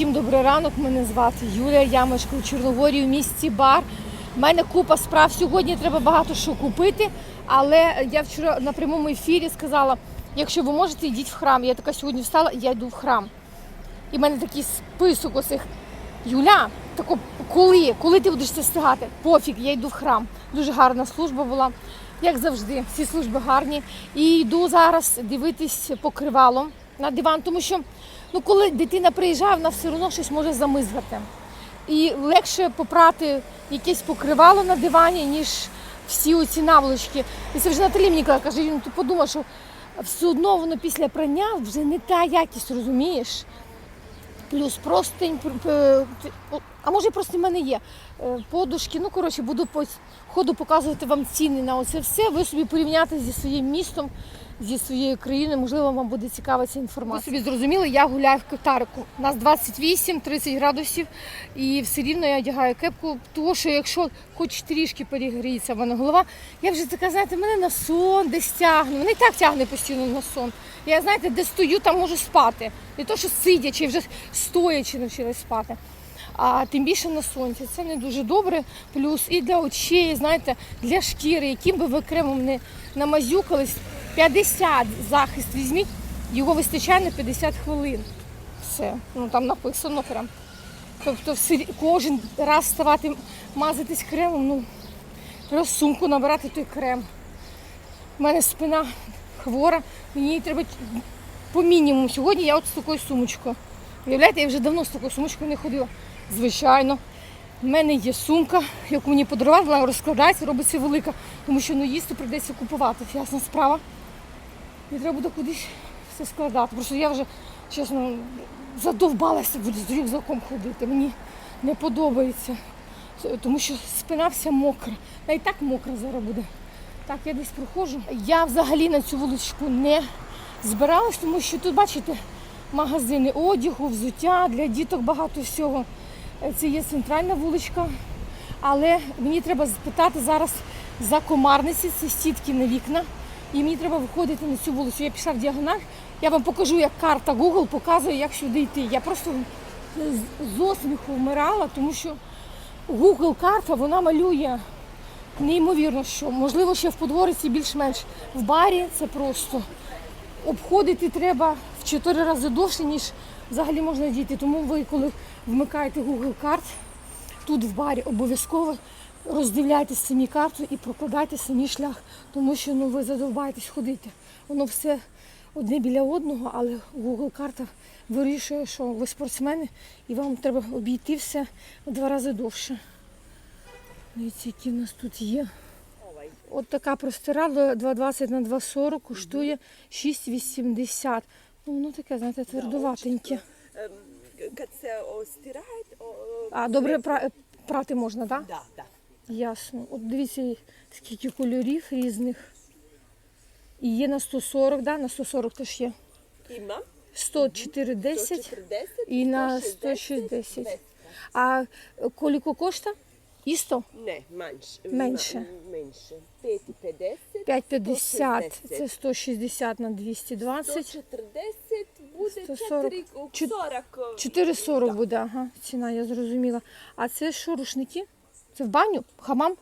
Всім добрий ранок. Мене звати Юлія. Я мешкаю у Чорногорії в місті Бар. У мене купа справ сьогодні. Треба багато що купити. Але я вчора на прямому ефірі сказала: якщо ви можете, йдіть в храм. Я така сьогодні встала, я йду в храм. І в мене такий список усіх. Юля, тако, коли? Коли ти будеш це встигати? Пофіг, я йду в храм. Дуже гарна служба була, як завжди. Всі служби гарні. І йду зараз дивитись покривало на диван, тому що ну, коли дитина приїжджає, вона все одно щось може замизгати. І легше попрати якесь покривало на дивані, ніж всі оці наволочки. І це вже Наталі мені каже, ну ти подумай, що все одно воно після прання вже не та якість, розумієш? Плюс простень, пр- а може просто в мене є е, подушки. Ну, коротше, буду по ходу показувати вам ціни на оце все. Ви собі порівняти зі своїм містом, зі своєю країною. Можливо, вам буде цікава ця інформація. Ви собі зрозуміли, я гуляю в Катарику. У нас 28-30 градусів, і все рівно я одягаю кепку, тому що якщо хоч трішки перегріється в мене голова, я вже така, знаєте, мене на сон десь тягне. Мене і так тягне постійно на сон. Я знаєте, де стою, там можу спати. Не то, що сидячи, вже стоячи навчилась спати. А тим більше на сонці. Це не дуже добре. Плюс і для очей, знаєте, для шкіри, яким би ви кремом не намазюкались, 50 захист візьміть, його вистачає на 50 хвилин. Все. Ну там написано прям. Тобто кожен раз ставати мазатись кремом, ну треба сумку набирати той крем. У мене спина хвора, мені треба по мінімуму. Сьогодні я от з такою сумочкою. Уявляєте, я вже давно з такою сумочкою не ходила. Звичайно, в мене є сумка, яку мені подарували, вона розкладається, робиться велика, тому що ну, їсти прийдеться купувати. Ясна справа. І треба буде кудись все складати. Просто я вже, чесно, задовбалася з рюкзаком ходити. Мені не подобається. Тому що спина вся мокра. Та і так мокра зараз буде. Так, я десь проходжу. Я взагалі на цю вуличку не збиралась, тому що тут, бачите, магазини одягу, взуття, для діток багато всього. Це є центральна вуличка. Але мені треба спитати зараз за комарниці, це сітки на вікна. І мені треба виходити на цю вулицю. Я пішла в діагональ. Я вам покажу, як карта Google показує, як сюди йти. Я просто з- осміху вмирала, тому що Google карта вона малює неймовірно, що можливо ще в подвориці більш-менш в барі це просто обходити треба в чотири рази довше, ніж взагалі можна дійти. Тому ви, коли вмикаєте Google карт, тут в барі обов'язково роздивляйтесь самі карту і прокладайте самі шлях, тому що ну, ви задовбаєтесь ходити. Воно все одне біля одного, але Google карта вирішує, що ви спортсмени і вам треба обійти все в два рази довше. Дивіться, які в нас тут є. От така простирадла 2,20 на 2,40 коштує 6,80. Ну, воно таке, знаєте, твердуватеньке. Ем, А добре пра- прати можна, так? da, da. Ясно. От дивіться, скільки кольорів різних. І є на 140, да? на 140 теж є. Ima 104,10 140 і на 160. А коліко коштує? Істо? Manjše. Менше. Ma- Menše. 5,50. 5,50 160. це 160 на 220. 140 буде 140. 4, Чот- 40. 4,40 буде, ага, ціна, я зрозуміла. А це що, рушники? Це в баню? Хамам?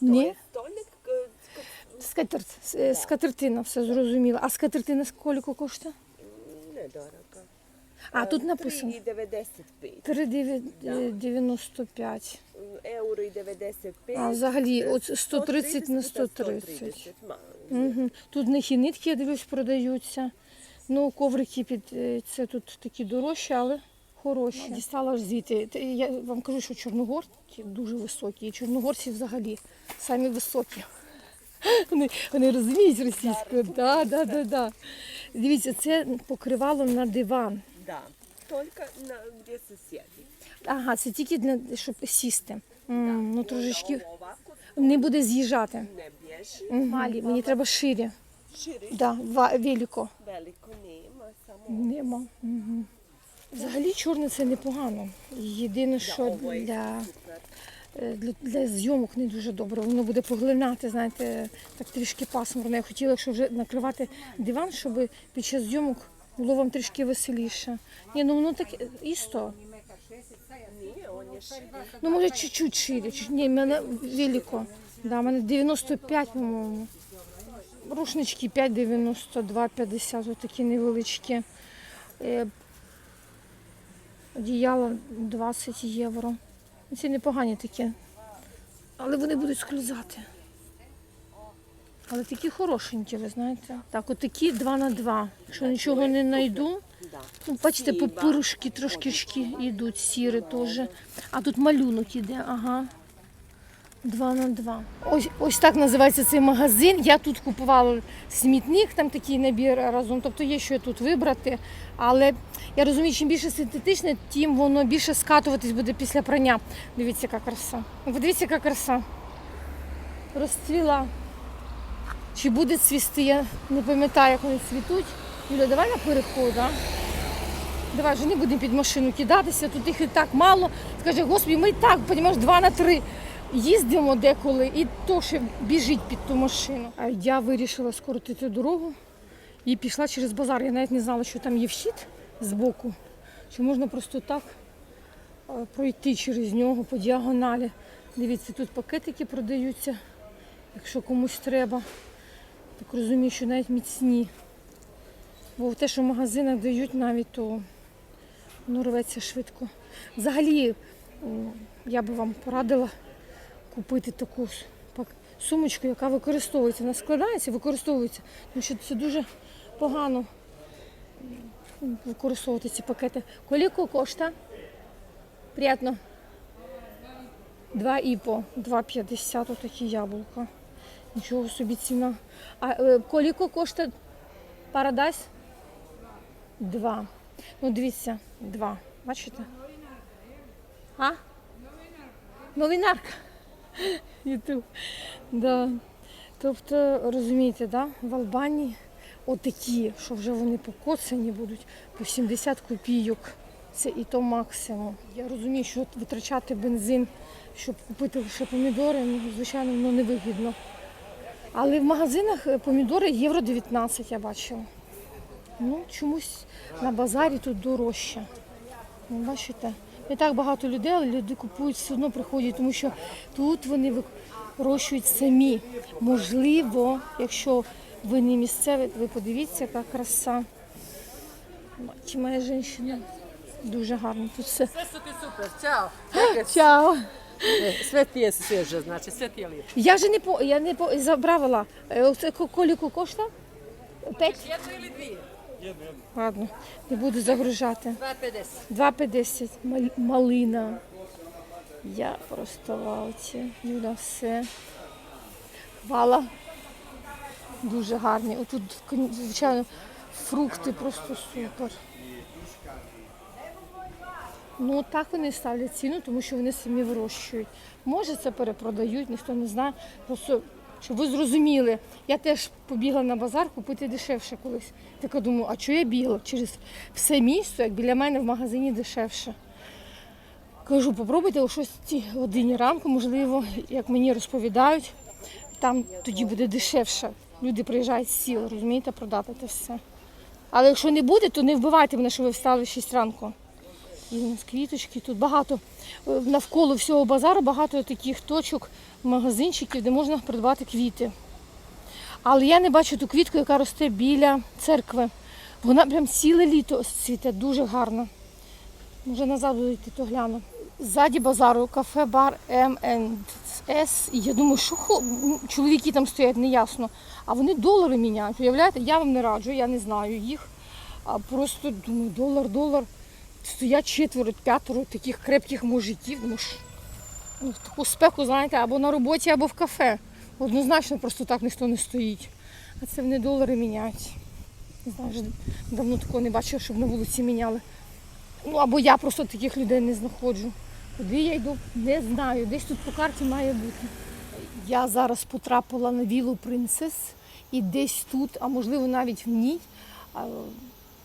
Не. stolnik k- k- Скатерть, е, скатертина, все зрозуміло. А скатертина скільки коштує? nedorого. А, тут написано 3,95. 3,95. Euro і 95. А взагалі от 130 на 130. 130, Угу. Тут в них і нитки, я дивлюсь, продаються. Ну, коврики під е, це тут такі дорожчі, але хороші. Дістала ж звідти. Я вам кажу, що чорногорці дуже високі. І чорногорці взагалі самі високі. Вони, вони розуміють російську. Да, да, да, да. Дивіться, це покривало на диван. Да. Только на, где се. Ага, це тільки для щоб сісти. М, ну трошечки не буде з'їжджати. Малі, мені треба ширі. Širi, Да, велико. veliko nema, Нема. Угу. Взагалі чорне це непогано. Єдине, що для, е, для, для зйомок не дуже добре. Воно буде поглинати, знаєте, так трішки пасмурно. Я хотіла, якщо вже накривати диван, щоб під час зйомок Було вам трішки веселіше. Ні, ну воно таке істо. Ну, може, чуть-чуть шире. Чуть... Ні, в мене велико. Да, в мене 95, по-моєму. Рушнички 5,92, 50, отакі невеличкі. Одіяло 20 євро. Ці непогані такі. Але вони будуть скользати. Але такі хорошенькі, ви знаєте. Так, отакі 2 на 2. Якщо нічого не знайду, ну, бачите, попирушки трошки йдуть, сіри теж. А тут малюнок іде, ага. Два на два. Ось, ось так називається цей магазин. Я тут купувала смітник, там такий набір разом. Тобто є що тут вибрати. Але я розумію, чим більше синтетичне, тим воно більше скатуватись буде після прання. Дивіться, яка краса. Ви Подивіться, яка краса. Розцвіла. Чи буде цвісти, я не пам'ятаю, як вони цвітуть. Юля, давай на переход, а? Давай вже не будемо під машину кидатися, тут їх і так мало. Скаже, господи, ми і так, розумієш, два на три їздимо деколи, і то ще біжить під ту машину. Я вирішила скоротити дорогу і пішла через базар. Я навіть не знала, що там є вхід збоку, що можна просто так пройти через нього по діагоналі. Дивіться, тут пакетики продаються, якщо комусь треба. Так розумію, що навіть міцні. Бо те, що в магазинах дають навіть, то воно рветься швидко. Взагалі, я би вам порадила купити таку сумочку, яка використовується. Вона складається, використовується. Тому що це дуже погано використовувати ці пакети. Коліко коштує? Приятно. Два іпо, 2,50 отакі яблука. Нічого собі ціна. А е, коліко коштує Парадайс? Два. Ну, дивіться, два. Бачите? А? Новинарка. Ютуб. Да. Тобто, розумієте, да? в Албанії отакі, що вже вони покоцані будуть по 70 копійок. Це і то максимум. Я розумію, що витрачати бензин, щоб купити лише помідори, ну, звичайно, воно невигідно. Але в магазинах е, помідори євро 19 я бачила. Ну, чомусь на базарі тут дорожче. Ну, бачите, не так багато людей, але люди купують, все одно приходять, тому що тут вони вирощують самі. Можливо, якщо ви не місцеві, ви подивіться, яка краса. Чи моя жінка дуже гарно тут все. Ti super, ćao. Чао! Ti je svježe, znači sve ti je lijepo. Я же не по я не по забравила. Е, коліку коштує? П'ять? Ili dvije? Ладно, не буду загружати. 2,50. 2,50 Мал- малина. Я просто в ауті. Юля все. Хвала. Дуже гарні. Отут, звичайно, фрукти просто супер. Ну так вони ставлять ціну, тому що вони самі вирощують. Може це перепродають, ніхто не знає. Просто щоб ви зрозуміли, я теж побігла на базар купити дешевше колись. Така думаю, а чого я бігла? Через все місто, як біля мене в магазині дешевше. Кажу, попробуйте о 6 годині ранку, можливо, як мені розповідають, там тоді буде дешевше. Люди приїжджають з сіл, розумієте, продати це все. Але якщо не буде, то не вбивайте мене, що ви встали в 6 ранку. І у квіточки тут багато. е, Навколо всього базару багато таких точок, магазинчиків, де можна придбати квіти. Але я не бачу ту квітку, яка росте біля церкви. Вона прям ціле літо цвіте, дуже гарно. Може назад буду йти, то гляну. Ззаді базару кафе, бар M&S. І я думаю, що хо- чоловіки там стоять, неясно. А вони долари міняють. Уявляєте, я вам не раджу, я не знаю їх. А просто думаю, долар, долар. Стоять четверо, п'ятеро таких крепких мужиків. Ну, в таку спеку, знаєте, або на роботі, або в кафе. Однозначно просто так ніхто не стоїть. А це вони долари міняють. Не давно такого не бачила, щоб на вулиці міняли. Ну або я просто таких людей не знаходжу. Куди я йду, не знаю. Десь тут по карті має бути. Я зараз потрапила на вілу принцес і десь тут, а можливо навіть в ній,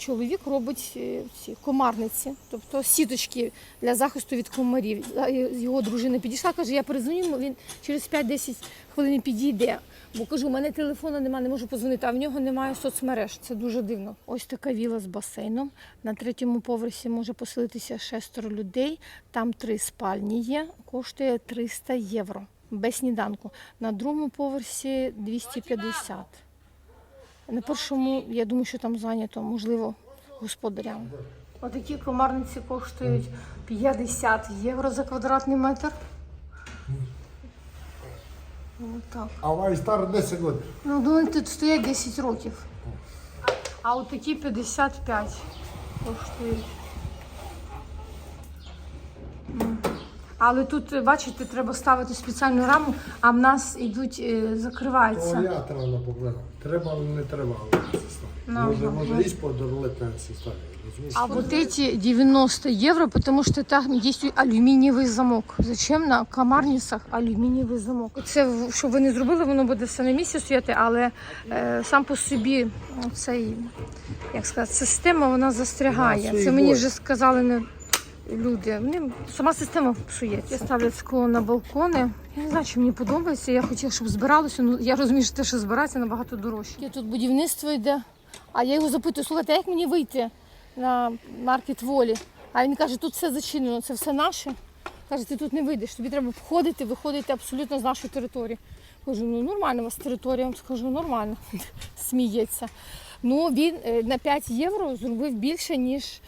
чоловік робить е, ці комарниці, тобто сіточки для захисту від комарів. Е, Його дружина підійшла, каже, я перезвоню, він через 5-10 хвилин підійде. Бо кажу, у мене телефону немає, не можу позвонити, а в нього немає соцмереж. Це дуже дивно. Ось така віла з басейном. На третьому поверсі може поселитися шестеро людей. Там три спальні є, коштує 300 євро без сніданку. На другому поверсі 250. На першому, я думаю, що там зайнято, можливо, господарям. Отакі комарниці коштують 50 євро за квадратний метр. Отак. А має стар 10 років. Ну, думаю, тут стоять 10 років. А от такі 55 коштують. Але тут, бачите, треба ставити спеціальну раму, а в нас йдуть, е, То закриваються. я треба. Треба, але не треба. але це стане. Ну, Може, ну, може ну. і подорлити на цій сталі. Розумієш? А вот эти 90 евро, потому что там есть алюмінієвий замок. Зачем на комарницях алюмінієвий замок? Це в- що ви не зробили, воно буде все на місці стояти, але е, сам по собі цей, як сказати, система вона застрягає. Це мені вже сказали не люди. Вони сама система псує. Я ставлю скло на балкони. Я не знаю, чи мені подобається. Я хотіла, щоб збиралося. Ну я розумію, що те, що збирається, набагато дорожче. Тут будівництво йде. А я його запитую, слухайте, а як мені вийти на маркет волі? А він каже, тут все зачинено, це все наше. Каже, ти тут не вийдеш, тобі треба входити, виходити абсолютно з нашої території. Кажу, ну нормально у вас територія, Я вам скажу, нормально. Сміється. Ну, він е, на 5 євро зробив більше, ніж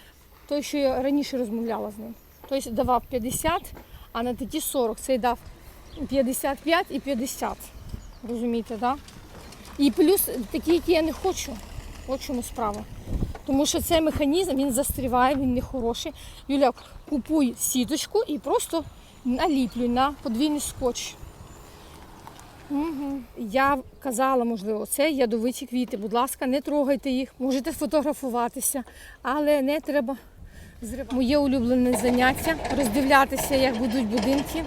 той, що я раніше розмовляла з ним. Тобто давав 50, а на такі 40. Цей дав 55 і 50. Розумієте? Да? І плюс такі, які я не хочу. От чому справа. Тому що цей механізм він застріває, він не хороший. Юля, купуй сіточку і просто наліплюй на подвійний скотч. Угу. Я казала, можливо, це ядовиті квіти. Будь ласка, не трогайте їх, можете фотографуватися, але не треба. Моє улюблене заняття роздивлятися, як будуть будинки.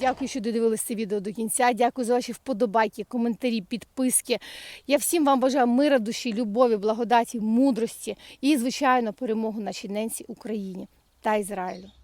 Дякую, що додивилися це відео до кінця. Дякую за ваші вподобайки, коментарі, підписки. Я всім вам бажаю мира душі, любові, благодаті, мудрості і, звичайно, перемогу нашій ненці Україні та Ізраїлю.